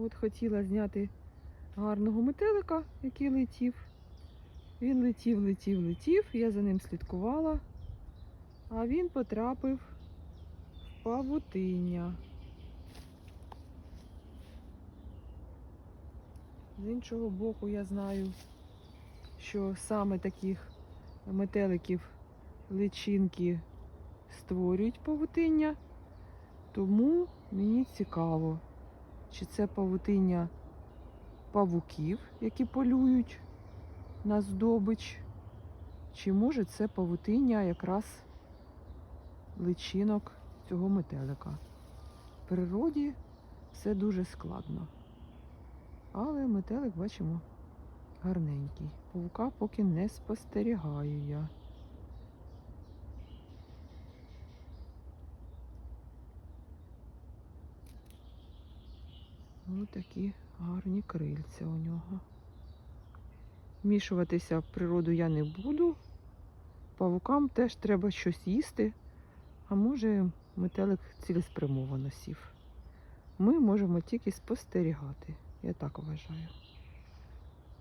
От хотіла зняти гарного метелика, який летів. Він летів, летів, летів, я за ним слідкувала, а він потрапив в павутиння. З іншого боку, я знаю, що саме таких метеликів личинки створюють павутиння, тому мені цікаво, чи це павутиння павуків, які полюють на здобич, чи може це павутиння якраз личинок цього метелика. В природі все дуже складно. Але метелик бачимо гарненький. Павука поки не спостерігаю я. Ось такі гарні крильця у нього. Вмішуватися в природу я не буду. Павукам теж треба щось їсти, а може метелик цілеспрямовано сів. Ми можемо тільки спостерігати. Я так вважаю.